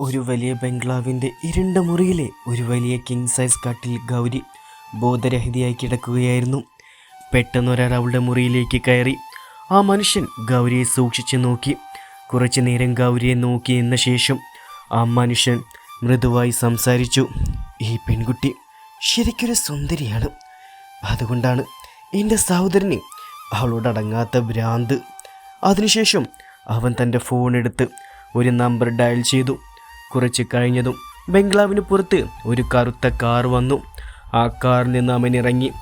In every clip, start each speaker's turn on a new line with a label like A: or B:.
A: ഒരു വലിയ ബംഗ്ലാവിന്റെ ഇരുണ്ട മുറിയിലെ ഒരു വലിയ കിങ് സൈസ് കട്ടിൽ ഗൗരി ബോധരഹിതയായി കിടക്കുകയായിരുന്നു. പെട്ടെന്നൊരാൾ അവളുടെ മുറിയിലേക്ക് കയറി. ആ മനുഷ്യൻ ഗൗരിയെ സൂക്ഷിച്ചു നോക്കി. കുറച്ചു നേരം ഗൗരിയെ നോക്കി നിന്ന ശേഷം ആ മനുഷ്യൻ മൃദുവായി സംസാരിച്ചു. ഈ പെൺകുട്ടി ശരിക്കൊരു സുന്ദരിയാണ്. അതുകൊണ്ടാണ് എന്റെ സഹോദരന് അവളോടടങ്ങാത്ത ഭ്രാന്ത്. അതിനുശേഷം അവൻ തന്റെ ഫോൺ എടുത്ത് ഒരു നമ്പർ ഡയൽ ചെയ്തു. കുറച്ച് കഴിഞ്ഞതും ബംഗ്ലാവിന് പുറത്ത് ഒരു കറുത്ത കാർ വന്നു. ആ കാറിൽ നിന്ന് അവൻ ഇറങ്ങി.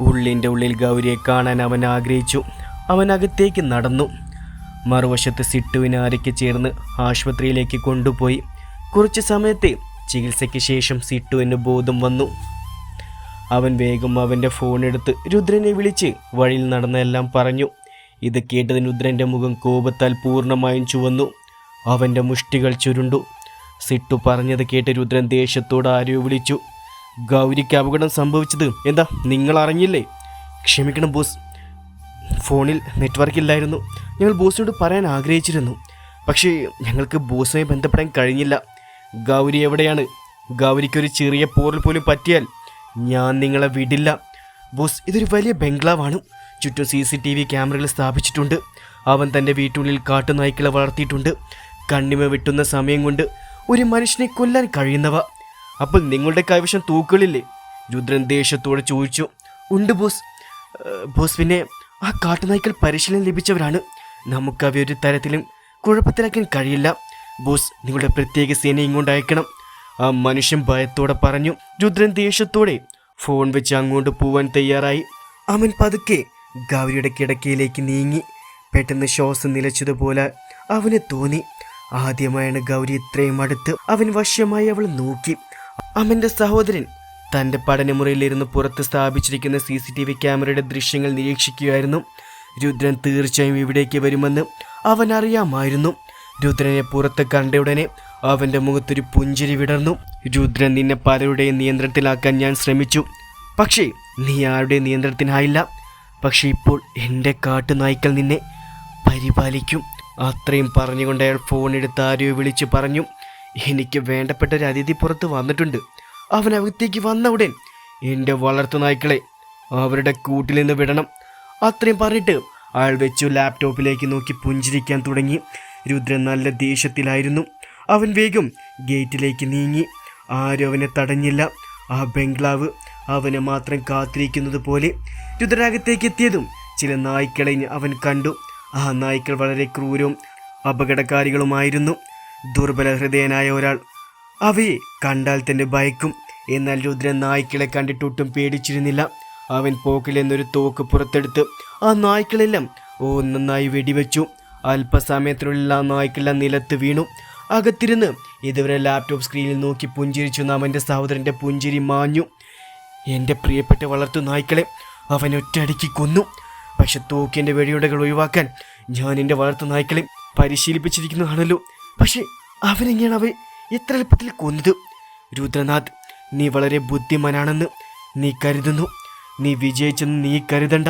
A: ഉള്ളിന്റെ ഉള്ളിൽ ഗൗരിയെ കാണാൻ അവൻ ആഗ്രഹിച്ചു. അവൻ അകത്തേക്ക് നടന്നു. മറുവശത്ത് സിട്ടുവിനെ ആരയ്ക്ക് ചേർന്ന് ആശുപത്രിയിലേക്ക് കൊണ്ടുപോയി. കുറച്ച് സമയത്തെ ചികിത്സയ്ക്ക് ശേഷം സിട്ടുവിന് ബോധം വന്നു. അവൻ വേഗം അവന്റെ ഫോൺ എടുത്ത് രുദ്രനെ വിളിച്ച് വഴിയിൽ നടന്നെല്ലാം പറഞ്ഞു. ഇത് കേട്ടതിന് രുദ്രന്റെ മുഖം കോപത്താൽ പൂർണമായും ചുവന്നു. അവന്റെ മുഷ്ടികൾ ചുരുണ്ടു. സിട്ടു പറഞ്ഞത് കേട്ട് രുദ്രൻ ദേഷ്യത്തോട് ആരെയോ വിളിച്ചു. ഗൗരിക്ക് അപകടം സംഭവിച്ചത് എന്താ നിങ്ങൾ അറിഞ്ഞില്ലേ? ക്ഷമിക്കണം ബോസ്. ഫോണിൽ നെറ്റ്വർക്ക് ഇല്ലായിരുന്നു. ഞങ്ങൾ ബോസിനോട് പറയാൻ ആഗ്രഹിച്ചിരുന്നു. പക്ഷേ ഞങ്ങൾക്ക് ബോസുമായി ബന്ധപ്പെടാൻ കഴിഞ്ഞില്ല. ഗൗരി എവിടെയാണ്? ഗൗരിക്കൊരു ചെറിയ പോറൽ പോലും പറ്റിയാൽ ഞാൻ നിങ്ങളെ വിടില്ല. ബോസ് ഇതൊരു വലിയ ബംഗ്ലാവാണ്. ചുറ്റും സി സി ടി വി ക്യാമറകൾ സ്ഥാപിച്ചിട്ടുണ്ട്. അവൻ തന്റെ വീട്ടുള്ളിൽ കാട്ടുനായ്ക്കളെ വളർത്തിയിട്ടുണ്ട്. കണ്ണിമ വെട്ടുന്ന സമയം കൊണ്ട് ഒരു മനുഷ്യനെ കൊല്ലാൻ കഴിയുന്നവ. അപ്പോൾ നിങ്ങളുടെ കൈവശം തൂക്കുകളില്ലേ? രുദ്രൻ ദേഷ്യത്തോടെ ചോദിച്ചു. ഉണ്ട് ബോസ്. ബോസ് പിന്നെ ആ കാട്ടുനായ്ക്കൾ പരിശീലനം ലഭിച്ചവരാണ്. നമുക്കവയൊരു തരത്തിലും കുഴപ്പത്തിലാക്കാൻ കഴിയില്ല. ബോസ് നിങ്ങളുടെ പ്രത്യേക സേന ഇങ്ങോട്ട് അയക്കണം. ആ മനുഷ്യൻ ഭയത്തോടെ പറഞ്ഞു. രുദ്രൻ ദേഷ്യത്തോടെ ഫോൺ വെച്ച് അങ്ങോട്ട് പോവാൻ തയ്യാറായി. അവൻ പതുക്കെ ഗൗരിയുടെ കിടക്കയിലേക്ക് നീങ്ങി. പെട്ടെന്ന് ശ്വാസം നിലച്ചതുപോലെ അവന് തോന്നി. ആദ്യമായാണ് ഗൗരി ഇത്രയും അടുത്ത് അവൻ വശ്യമായി അവൾ നോക്കി. അവന്റെ സഹോദരൻ തന്റെ പഠനമുറിയിലിരുന്ന് പുറത്ത് സ്ഥാപിച്ചിരിക്കുന്ന സി സി ടി വി ക്യാമറയുടെ ദൃശ്യങ്ങൾ നിരീക്ഷിക്കുകയായിരുന്നു. രുദ്രൻ തീർച്ചയായും ഇവിടേക്ക് വരുമെന്ന് അവൻ അറിയാമായിരുന്നു രുദ്രനെ പുറത്ത് കണ്ടയുടനെ അവന്റെ മുഖത്തൊരു പുഞ്ചിരി വിടർന്നു. രുദ്രൻ നിന്നെ പലരുടെയും നിയന്ത്രണത്തിലാക്കാൻ ഞാൻ ശ്രമിച്ചു. പക്ഷേ നീ ആരുടെ നിയന്ത്രണത്തിനായില്ല. പക്ഷേ ഇപ്പോൾ എന്റെ കാട്ടുനായ്ക്കൾ നിന്നെ പരിപാലിക്കും. അത്രയും പറഞ്ഞുകൊണ്ട് അയാൾ ഫോൺ എടുത്ത് ആരെയോ വിളിച്ച് പറഞ്ഞു എനിക്ക് വേണ്ടപ്പെട്ട ഒരു അതിഥി പുറത്ത് വന്നിട്ടുണ്ട്. അവൻ അകത്തേക്ക് വന്ന ഉടൻ എന്റെ വളർത്തു നായ്ക്കളെ അവരുടെ കൂട്ടിൽ നിന്ന് വിടണം. അത്രയും പറഞ്ഞിട്ട് അയാൾ വെച്ചു ലാപ്ടോപ്പിലേക്ക് നോക്കി പുഞ്ചിരിക്കാൻ തുടങ്ങി. രുദ്രൻ നല്ല ദേഷ്യത്തിലായിരുന്നു. അവൻ വേഗം ഗേറ്റിലേക്ക് നീങ്ങി. ആരും അവനെ തടഞ്ഞില്ല. ആ ബംഗ്ലാവ് അവനെ മാത്രം കാത്തിരിക്കുന്നത് പോലെ രുദ്രാഗത്തേക്ക് എത്തിയതും ചില നായ്ക്കളെ അവൻ കണ്ടു. ആ നായ്ക്കൾ വളരെ ക്രൂരവും അപകടകാരികളുമായിരുന്നു. ദുർബല ഹൃദയനായ ഒരാൾ. അവയെ കണ്ടാൽ തന്നെ ഭയക്കും. എന്നാൽ രുദ്രൻ നായ്ക്കളെ കണ്ടിട്ടൊട്ടും പേടിച്ചിരുന്നില്ല. അവൻ പോക്കിൽ നിന്നൊരു തോക്ക് പുറത്തെടുത്ത് ആ നായ്ക്കളെല്ലാം ഒന്നൊന്നായി വെടിവെച്ചു. അല്പസമയത്തിനുള്ളിൽ ആ നായ്ക്കെല്ലാം നിലത്ത് വീണു. അകത്തിരുന്ന് ഇതുവരെ ലാപ്ടോപ്പ് സ്ക്രീനിൽ നോക്കി പുഞ്ചിരിച്ചു അവന്റെ സഹോദരന്റെ പുഞ്ചിരി മാഞ്ഞു. എന്റെ പ്രിയപ്പെട്ട വളർത്തു നായ്ക്കളെ അവൻ ഒറ്റയടിക്ക് കൊന്നു. പക്ഷെ തോക്കിന്റെ വെടിയുടകൾ ഒഴിവാക്കാൻ ഞാൻ എന്റെ വളർത്തു നായ്ക്കളെ പരിശീലിപ്പിച്ചിരിക്കുന്നതാണല്ലോ. പക്ഷേ അവനെങ്ങനെയാണ് അവയെ എത്ര എളുപ്പത്തിൽ കൊന്നത്? രുദ്രനാഥ് നീ വളരെ ബുദ്ധിമാനാണെന്ന് നീ കരുതുന്നു. നീ വിജയിച്ചെന്ന് നീ കരുതണ്ട.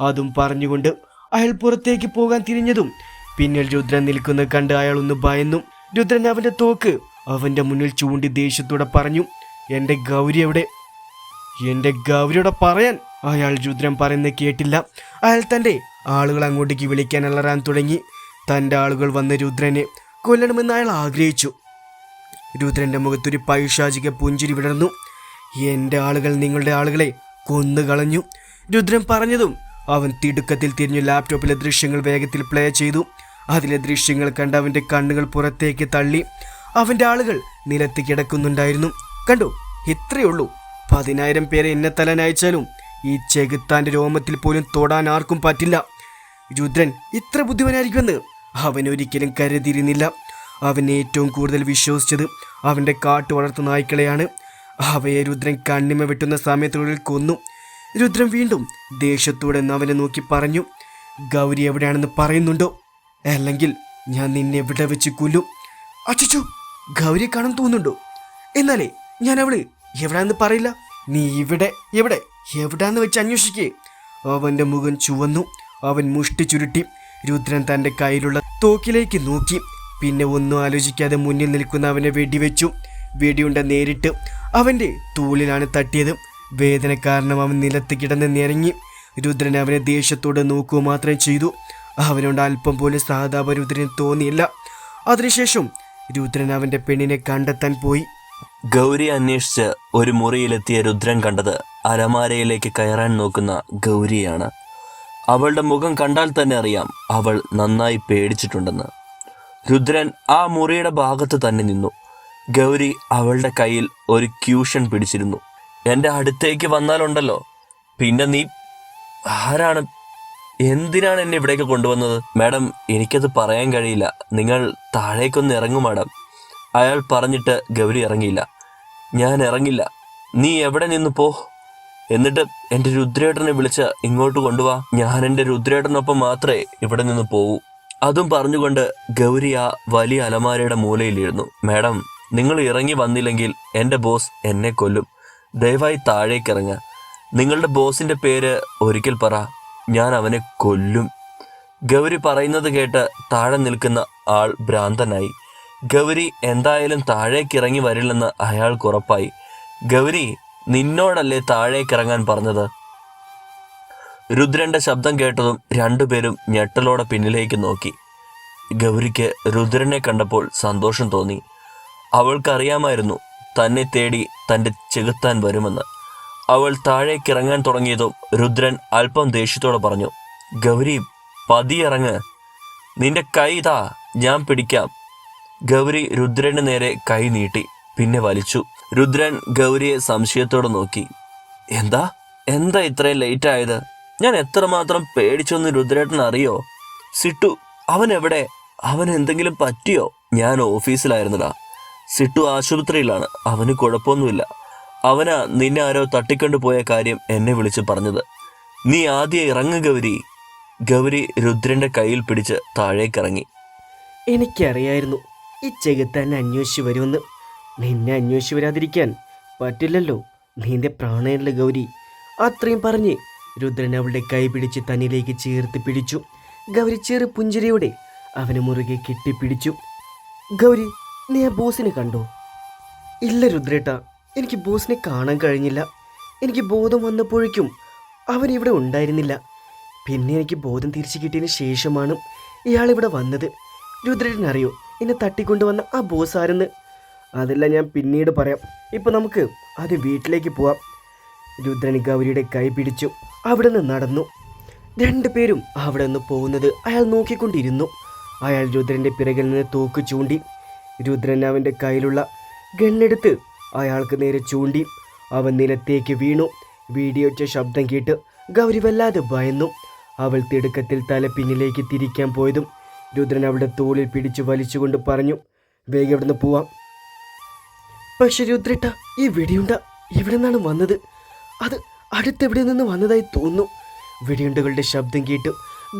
A: അതും പറഞ്ഞുകൊണ്ട് അയാൾ പുറത്തേക്ക് പോകാൻ തിരിഞ്ഞതും പിന്നിൽ രുദ്രൻ നിൽക്കുന്നത് കണ്ട് അയാൾ ഒന്ന് ഭയന്നു. രുദ്രൻ അവന്റെ തോക്ക് അവന്റെ മുന്നിൽ ചൂണ്ടി ദേഷ്യത്തോടെ പറഞ്ഞു എന്റെ ഗൗരി എവിടെ? എന്റെ ഗൗരിയോടെ പറയാൻ അയാൾ രുദ്രൻ പറയുന്നത് കേട്ടില്ല. അയാൾ തന്റെ ആളുകൾ അങ്ങോട്ടേക്ക് വിളിക്കാൻ അലറാൻ തുടങ്ങി. തന്റെ ആളുകൾ വന്ന രുദ്രനെ കൊല്ലണമെന്ന് അയാൾ ആഗ്രഹിച്ചു. രുദ്രന്റെ മുഖത്തൊരു പൈശാചിക പുഞ്ചിരി വിടർന്നു. എന്റെ ആളുകൾ നിങ്ങളുടെ ആളുകളെ കൊന്നു കളഞ്ഞു രുദ്രൻ പറഞ്ഞതും അവൻ തിടുക്കത്തിൽ തിരിഞ്ഞു ലാപ്ടോപ്പിലെ ദൃശ്യങ്ങൾ വേഗത്തിൽ പ്ലേ ചെയ്തു. അതിലെ ദൃശ്യങ്ങൾ കണ്ട് അവന്റെ കണ്ണുകൾ പുറത്തേക്ക് തള്ളി. അവന്റെ ആളുകൾ നിലത്ത് കിടക്കുന്നുണ്ടായിരുന്നു. കണ്ടു ഇത്രയേ ഉള്ളൂ പതിനായിരം പേരെ എന്നെ തലനയച്ചാലും ഈ ചെകുത്താന്റെ രോമത്തിൽ പോലും തൊടാൻ ആർക്കും പറ്റില്ല. രുദ്രൻ ഇത്ര ബുദ്ധിമാനായിരിക്കുമെന്ന് അവൻ ഒരിക്കലും കരുതിയിരുന്നില്ല. അവൻ ഏറ്റവും കൂടുതൽ വിശ്വസിച്ചത് അവന്റെ കാട്ടു വളർത്തു നായ്ക്കളെയാണ്. അവയെ രുദ്രൻ കണ്ണിമ വെട്ടുന്ന സമയത്തിനുള്ളിൽ കൊന്നു. രുദ്രൻ വീണ്ടും ദേഷ്യത്തോടെ അവനെ നോക്കി പറഞ്ഞു ഗൗരി എവിടെയാണെന്ന് പറയുന്നുണ്ടോ? അല്ലെങ്കിൽ ഞാൻ നിന്നെ എവിടെ വെച്ച് കൊല്ലും? അച്ചച്ചു ഗൗരിയെ കാണാൻ തോന്നുന്നുണ്ടോ? എന്നാലേ ഞാൻ അവൾ എവിടെയാണെന്ന് പറയില്ല. നീ ഇവിടെ എവിടെ എവിടാന്ന് വെച്ച് അന്വേഷിക്കേ. അവന്റെ മുഖം ചുവന്നു അവൻ മുഷ്ടി ചുരുട്ടി രുദ്രൻ തന്റെ കയ്യിലുള്ള തോക്കിലേക്ക് നോക്കി പിന്നെ ഒന്നും ആലോചിക്കാതെ മുന്നിൽ നിൽക്കുന്ന അവനെ വെടിവെച്ചു. വെടിയുണ്ട നേരിട്ട് അവന്റെ തൂളിലാണ് തട്ടിയത്. വേദന കാരണം അവൻ നിലത്ത് കിടന്ന് നിരങ്ങി രുദ്രൻ അവനെ ദേഷ്യത്തോടെ നോക്കുക മാത്രമേ ചെയ്തു. അവനോട് അല്പം പോലും സഹതാപ രുദ്രന് തോന്നിയില്ല. അതിനുശേഷം രുദ്രൻ അവന്റെ പെണ്ണിനെ കണ്ടെത്താൻ പോയി.
B: ഗൗരി അന്വേഷിച്ച് ഒരു മുറിയിലെത്തിയ രുദ്രൻ കണ്ടത് അലമാരയിലേക്ക് കയറാൻ നോക്കുന്ന ഗൗരിയാണ്. അവളുടെ മുഖം കണ്ടാൽ തന്നെ അറിയാം അവൾ നന്നായി പേടിച്ചിട്ടുണ്ടെന്ന്. രുദ്രൻ ആ മുറിയുടെ ഭാഗത്ത് തന്നെ നിന്നു. ഗൗരി അവളുടെ കയ്യിൽ ഒരു ക്യൂഷൻ പിടിച്ചിരുന്നു. എന്റെ അടുത്തേക്ക് വന്നാലുണ്ടല്ലോ. പിന്നെ നീ ആരാണ്? എന്തിനാണ് എന്നെ ഇവിടേക്ക് കൊണ്ടുവന്നത്? മാഡം എനിക്കത് പറയാൻ കഴിയില്ല. നിങ്ങൾ താഴേക്കൊന്ന് ഇറങ്ങും മാഡം. അയാൾ പറഞ്ഞിട്ട് ഗൗരി ഇറങ്ങിയില്ല. ഞാൻ ഇറങ്ങില്ല. നീ എവിടെ നിന്ന് പോ? എന്നിട്ട് എന്റെ രുദ്രേട്ടനെ വിളിച്ച് ഇങ്ങോട്ട് കൊണ്ടുവാ. ഞാൻ എന്റെ രുദ്രേട്ടനൊപ്പം മാത്രമേ ഇവിടെ നിന്ന് പോവൂ. അതും പറഞ്ഞുകൊണ്ട് ഗൗരി ആ വലിയ അലമാരയുടെ മൂലയിലിരുന്നു. മാഡം നിങ്ങൾ ഇറങ്ങി വന്നില്ലെങ്കിൽ എന്റെ ബോസ് എന്നെ കൊല്ലും. ദയവായി താഴേക്ക് നിങ്ങളുടെ ബോസിന്റെ പേര് ഒരിക്കൽ പറ. ഞാൻ അവനെ കൊല്ലും. ഗൗരി പറയുന്നത് കേട്ട് താഴെ നിൽക്കുന്ന ആൾ ഭ്രാന്തനായി. ഗൗരി എന്തായാലും താഴേക്ക് ഇറങ്ങി വരില്ലെന്ന് അയാൾക്ക് ഉറപ്പായി. ഗൗരി നിന്നോടല്ലേ താഴേക്ക് ഇറങ്ങാൻ പറഞ്ഞത്? രുദ്രന്റെ ശബ്ദം കേട്ടതും രണ്ടുപേരും ഞെട്ടലോടെ പിന്നിലേക്ക് നോക്കി. ഗൗരിക്ക് രുദ്രനെ കണ്ടപ്പോൾ സന്തോഷം തോന്നി. അവൾക്കറിയാമായിരുന്നു തന്നെ തേടി തന്റെ ചെകുത്താൻ വരുമെന്ന്. അവൾ താഴേക്ക് ഇറങ്ങാൻ തുടങ്ങിയതും രുദ്രൻ അല്പം ദേഷ്യത്തോടെ പറഞ്ഞു ഗൗരി പതിയിറങ്ങ്. നിന്റെ കൈ ഇതാ ഞാൻ പിടിക്കാം. ഗൗരി രുദ്രന് നേരെ കൈ നീട്ടി പിന്നെ വലിച്ചു. രുദ്രൻ ഗൗരിയെ സംശയത്തോടെ നോക്കി എന്താ? എന്താ ഇത്രയും ലേറ്റ് ആയത് ഞാൻ എത്രമാത്രം പേടിച്ചൊന്ന് രുദ്രേട്ടൻ അറിയോ? സിട്ടു അവൻ എവിടെ? അവൻ എന്തെങ്കിലും പറ്റിയോ? ഞാൻ ഓഫീസിലായിരുന്നടാ. സിട്ടു ആശുപത്രിയിലാണ്. അവന് കുഴപ്പമൊന്നുമില്ല. അവനാ നിന്നെ ആരോ തട്ടിക്കൊണ്ടു പോയ കാര്യം എന്നെ വിളിച്ച് പറഞ്ഞത്. നീ ആദ്യം ഇറങ്ങ ഗൗരി. ഗൗരി രുദ്രന്റെ കയ്യിൽ പിടിച്ച് താഴേക്കിറങ്ങി.
A: എനിക്കറിയായിരുന്നു ഈ ചെകുത്താൻ അന്വേഷിച്ചു വരുമെന്ന്. നിന്നെ അന്വേഷിച്ചു വരാതിരിക്കാൻ പറ്റില്ലല്ലോ. നിന്റെ പ്രാണയല്ല ഗൗരി. അത്രയും പറഞ്ഞ് രുദ്രൻ അവളുടെ കൈ പിടിച്ച് തന്നിലേക്ക് ചേർത്ത് പിടിച്ചു. ഗൗരി ചെറു പുഞ്ചിരിയോടെ അവന് മുറുകെ കെട്ടിപ്പിടിച്ചു. ഗൗരി നീ ആ ബോസിനെ കണ്ടോ? ഇല്ല രുദ്രേട്ട. എനിക്ക് ബോസിനെ കാണാൻ കഴിഞ്ഞില്ല. എനിക്ക് ബോധം വന്നപ്പോഴേക്കും അവൻ ഇവിടെ ഉണ്ടായിരുന്നില്ല. പിന്നെ എനിക്ക് ബോധം തിരിച്ചു കിട്ടിയതിന് ശേഷമാണ് ഇയാളിവിടെ വന്നത്. രുദ്രേട്ടനറിയോ? എന്നെ തട്ടിക്കൊണ്ടുവന്ന ആ ബോസ് ആരെന്ന്? അതെല്ലാം ഞാൻ പിന്നീട് പറയാം. ഇപ്പോൾ നമുക്ക് അത് വീട്ടിലേക്ക് പോവാം. രുദ്രൻ ഗൗരിയുടെ കൈ പിടിച്ചു അവിടെ നിന്ന് നടന്നു. രണ്ടുപേരും അവിടെ നിന്ന് പോകുന്നത് അയാൾ നോക്കിക്കൊണ്ടിരുന്നു. അയാൾ രുദ്രന്റെ പിറകിൽ നിന്ന് തൂക്ക് ചൂണ്ടി രുദ്രൻ അവന്റെ കയ്യിലുള്ള ഗണ്ണെടുത്ത് അയാൾക്ക് നേരെ ചൂണ്ടി അവൻ നിലത്തേക്ക് വീണു. വീടിയൊച്ച ശബ്ദം കേട്ട് ഗൗരി വല്ലാതെ ഭയന്നു. അവൾ തിടുക്കത്തിൽ തല പിന്നിലേക്ക് തിരിക്കാൻ പോയതും രുദ്രൻ അവളുടെ തോളിൽ പിടിച്ചു വലിച്ചുകൊണ്ട് പറഞ്ഞു വേഗം ഇവിടുന്ന് പോവാം. പക്ഷെ രുദ്രട്ട ഈ വെടിയുണ്ട ഇവിടെ നിന്നാണ് വന്നത്? അത് അടുത്തെവിടെ നിന്ന് വന്നതായി തോന്നുന്നു. വെടിയുണ്ടകളുടെ ശബ്ദം കേട്ട്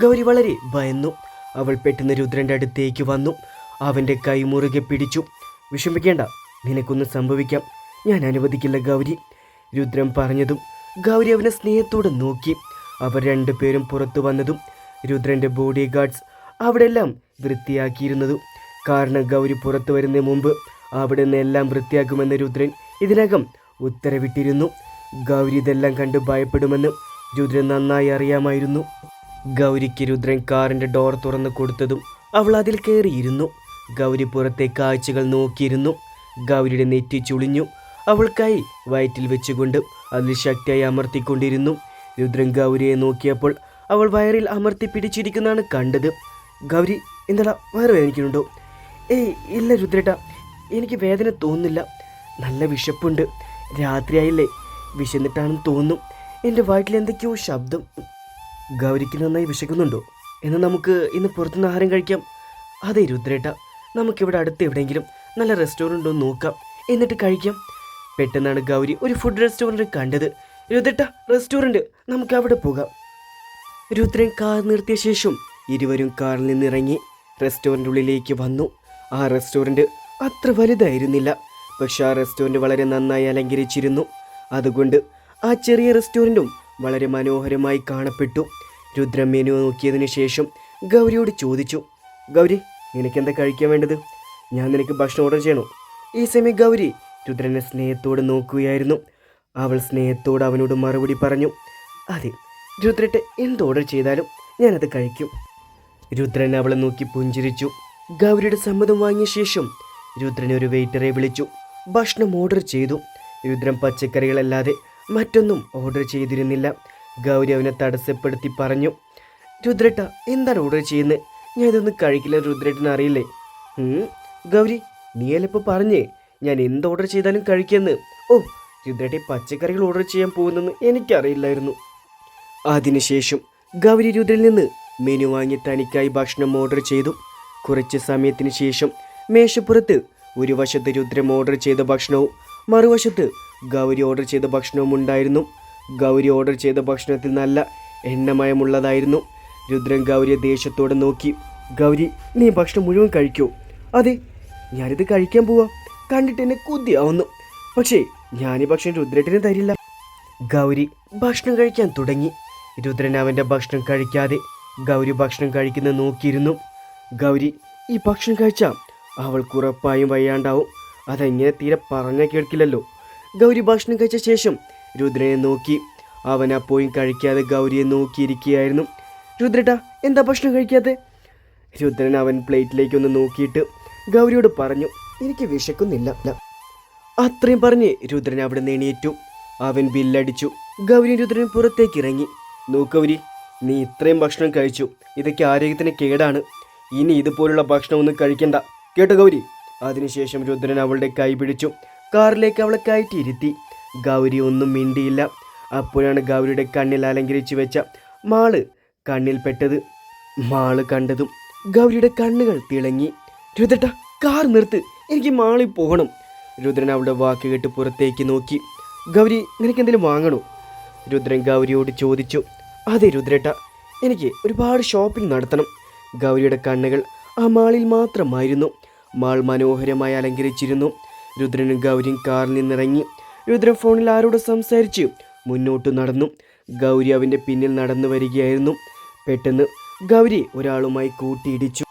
A: ഗൗരി വളരെ ഭയന്നു. അവൾ പെട്ടെന്ന് രുദ്രന്റെ അടുത്തേക്ക് വന്നു. അവന്റെ കൈ മുറുകെ പിടിച്ചു. വിഷമിക്കേണ്ട നിനക്കൊന്നും സംഭവിക്കാം. ഞാൻ അനുവദിക്കില്ല ഗൗരി. രുദ്രൻ പറഞ്ഞതും ഗൗരി അവനെ സ്നേഹത്തോടെ നോക്കി. അവർ രണ്ടുപേരും പുറത്തു വന്നതും രുദ്രന്റെ ബോഡി ഗാർഡ്സ് അവിടെല്ലാം വൃത്തിയാക്കിയിരുന്നതും. കാരണം ഗൗരി പുറത്തു വരുന്നതിന് മുമ്പ് അവിടെ നിന്നെല്ലാം വൃത്തിയാക്കുമെന്ന് രുദ്രൻ ഇതിനകം ഉത്തരവിട്ടിരുന്നു. ഗൗരി ഇതെല്ലാം കണ്ട് ഭയപ്പെടുമെന്ന് രുദ്രൻ നന്നായി അറിയാമായിരുന്നു. ഗൗരിക്ക് രുദ്രൻ കാറിന്റെ ഡോർ തുറന്നു കൊടുത്തതും അവൾ അതിൽ കയറിയിരുന്നു. ഗൗരി പുറത്തെ കാഴ്ചകൾ നോക്കിയിരുന്നു. ഗൗരിയുടെ നെറ്റി ചുളിഞ്ഞു. അവൾക്കായി വയറ്റിൽ വെച്ചുകൊണ്ട് അതിൽ ശക്തിയായി അമർത്തിക്കൊണ്ടിരുന്നു. രുദ്രൻ ഗൗരിയെ നോക്കിയപ്പോൾ അവൾ വയറിൽ അമർത്തി പിടിച്ചിരിക്കുന്നതാണ് കണ്ടത്. ഗൗരി എന്താ വയറ് വേദനിക്കുന്നുണ്ടോ? ഏയ് ഇല്ല രുദ്രേട്ട എനിക്ക് വേദന തോന്നുന്നില്ല. നല്ല വിശപ്പുണ്ട്. രാത്രിയായില്ലേ. വിശന്നിട്ടാണെന്ന് തോന്നും. എന്റെ വയറ്റിൽ എന്തൊക്കെയോ ശബ്ദം. ഗൗരിക്ക് നന്നായി വിശക്കുന്നുണ്ടോ? എന്നാൽ നമുക്ക് ഇന്ന് പുറത്തുനിന്ന് ആഹാരം കഴിക്കാം. അതെ രുദ്രേട്ട. നമുക്കിവിടെ അടുത്ത് എവിടെയെങ്കിലും നല്ല റെസ്റ്റോറന്റ് ഒന്ന് നോക്കാം. എന്നിട്ട് കഴിക്കാം. പെട്ടെന്നാണ് ഗൗരി ഒരു ഫുഡ് റെസ്റ്റോറന്റ് കണ്ടത്. രുദ്രട്ട റെസ്റ്റോറന്റ് നമുക്ക് അവിടെ പോകാം. രുദ്രൻ കാർ നിർത്തിയ ശേഷം ഇരുവരും കാറിൽ നിന്നിറങ്ങി റെസ്റ്റോറന്റ് ഉള്ളിലേക്ക് വന്നു. ആ റെസ്റ്റോറന്റ് അത്ര വലുതായിരുന്നില്ല. പക്ഷെ ആ റെസ്റ്റോറന്റ് വളരെ നന്നായി അലങ്കരിച്ചിരുന്നു. അതുകൊണ്ട് ആ ചെറിയ റെസ്റ്റോറന്റും വളരെ മനോഹരമായി കാണപ്പെട്ടു. രുദ്രം മെനു നോക്കിയതിനു ശേഷം ഗൗരിയോട് ചോദിച്ചു ഗൗരി നിനക്കെന്താ കഴിക്കാൻ വേണ്ടത്? ഞാൻ നിനക്ക് ഭക്ഷണം ഓർഡർ ചെയ്യണു? ഈ സമയം ഗൗരി രുദ്രനെ സ്നേഹത്തോട് നോക്കുകയായിരുന്നു. അവൾ സ്നേഹത്തോട് അവനോട് മറുപടി പറഞ്ഞു അതെ രുദ്രട്ട് എന്ത് ഓർഡർ ചെയ്താലും ഞാനത് കഴിക്കും. രുദ്രൻ അവളെ നോക്കി പുഞ്ചിരിച്ചു. ഗൗരിയുടെ സമ്മതം വാങ്ങിയ ശേഷം രുദ്രൻ ഒരു വെയിറ്ററെ വിളിച്ചു. ഭക്ഷണം ഓർഡർ ചെയ്തു. രുദ്രൻ പച്ചക്കറികളല്ലാതെ മറ്റൊന്നും ഓർഡർ ചെയ്തിരുന്നില്ല. ഗൗരി അവനെ തടസ്സപ്പെടുത്തി പറഞ്ഞു രുദ്രട്ട എന്താണ് ഓർഡർ ചെയ്യുന്നത് ഞാൻ ഇതൊന്നും കഴിക്കില്ല രുദ്രേട്ടന് അറിയില്ലേ? ഗൗരി ഗൗരി നീയല്ലപ്പോൾ പറഞ്ഞേ? ഞാൻ എന്ത് ഓർഡർ ചെയ്താലും കഴിക്കുമെന്ന്. ഓ രുദ്രേട്ടി പച്ചക്കറികൾ ഓർഡർ ചെയ്യാൻ പോകുന്നെന്ന് എനിക്കറിയില്ലായിരുന്നു. അതിനുശേഷം ഗൗരി രുദ്രയിൽ നിന്ന് മെനു വാങ്ങി തനിക്കായി ഭക്ഷണം ഓർഡർ ചെയ്തു. കുറച്ച് സമയത്തിന് ശേഷം മേശപ്പുറത്ത് ഒരു വശത്ത് രുദ്രം ഓർഡർ ചെയ്ത ഭക്ഷണവും മറുവശത്ത് ഗൗരി ഓർഡർ ചെയ്ത ഭക്ഷണവും ഉണ്ടായിരുന്നു. ഗൗരി ഓർഡർ ചെയ്ത ഭക്ഷണത്തിൽ നല്ല എണ്ണമയമുള്ളതായിരുന്നു. രുദ്രൻ ഗൗരിയെ ദേഷ്യത്തോടെ നോക്കി. ഗൗരി നീ ഭക്ഷണം മുഴുവൻ കഴിക്കൂ. അതെ ഞാനിത് കഴിക്കാൻ പോവാ. കണ്ടിട്ട് എന്നെ കുതിയാവുന്നു. പക്ഷേ ഞാൻ ഈ ഭക്ഷണം രുദ്രേട്ടന് തരില്ല. ഗൗരി ഭക്ഷണം കഴിക്കാൻ തുടങ്ങി. രുദ്രൻ അവന്റെ ഭക്ഷണം കഴിക്കാതെ ഗൗരി ഭക്ഷണം കഴിക്കുന്ന നോക്കിയിരുന്നു. ഗൗരി ഈ ഭക്ഷണം കഴിച്ചാൽ അവൾക്ക് ഉറപ്പായും വയ്യാണ്ടാവും. അതെങ്ങനെ തീരെ പറഞ്ഞ കേൾക്കില്ലല്ലോ. ഗൗരി ഭക്ഷണം കഴിച്ച ശേഷം രുദ്രനെ നോക്കി. അവൻ അപ്പോഴും കഴിക്കാതെ ഗൗരിയെ നോക്കിയിരിക്കുകയായിരുന്നു. രുദ്രട്ട എന്താ ഭക്ഷണം കഴിക്കാതെ രുദ്രൻ അവൻ പ്ലേറ്റിലേക്ക് ഒന്ന് നോക്കിയിട്ട് ഗൗരിയോട് പറഞ്ഞു എനിക്ക് വിശക്കുന്നില്ല. അത്രയും പറഞ്ഞ് രുദ്രൻ അവിടെ എണീറ്റു. അവൻ ബില്ലടിച്ചു. ഗൗരി രുദ്രൻ പുറത്തേക്ക് ഇറങ്ങി. നോക്കൗരി നീ ഇത്രയും ഭക്ഷണം കഴിച്ചു. ഇതൊക്കെ ആരോഗ്യത്തിന് കേടാണ്. ഇനി ഇതുപോലുള്ള ഭക്ഷണം ഒന്നും കഴിക്കണ്ട. കേട്ടോ ഗൗരി? അതിനുശേഷം രുദ്രൻ അവളുടെ കൈ പിടിച്ചു. കാറിലേക്ക് അവളെ കയറ്റിയിരുത്തി. ഗൗരി ഒന്നും മിണ്ടിയില്ല. അപ്പോഴാണ് ഗൗരിയുടെ കണ്ണിൽ അലങ്കരിച്ചു വെച്ച മാൾ കണ്ണിൽ പെട്ടത് മാൾ കണ്ടതും ഗൗരിയുടെ കണ്ണുകൾ തിളങ്ങി. രുദ്രട്ട കാർ നിർത്ത് എനിക്ക് മാളിൽ പോകണം. രുദ്രൻ അവളുടെ വാക്ക് കേട്ട് പുറത്തേക്ക് നോക്കി. ഗൗരി നിനക്ക് എന്തെങ്കിലും വാങ്ങണോ? രുദ്രൻ ഗൗരിയോട് ചോദിച്ചു. അതെ രുദ്രട്ട എനിക്ക് ഒരുപാട് ഷോപ്പിംഗ് നടത്തണം. ഗൗരിയുടെ കണ്ണുകൾ ആ മാളിൽ മാത്രമായിരുന്നു. മാൾ മനോഹരമായി അലങ്കരിച്ചിരുന്നു. രുദ്രനും ഗൗരിയും കാറിൽ നിന്നിറങ്ങി. രുദ്രൻ ഫോണിൽ ആരോട് സംസാരിച്ച് മുന്നോട്ട് നടന്നു. ഗൗരി അവന്റെ പിന്നിൽ നടന്നു വരികയായിരുന്നു. പെട്ടെന്ന് ഗൗരി ഒരാളുമായി കൂട്ടിയിടിച്ചു.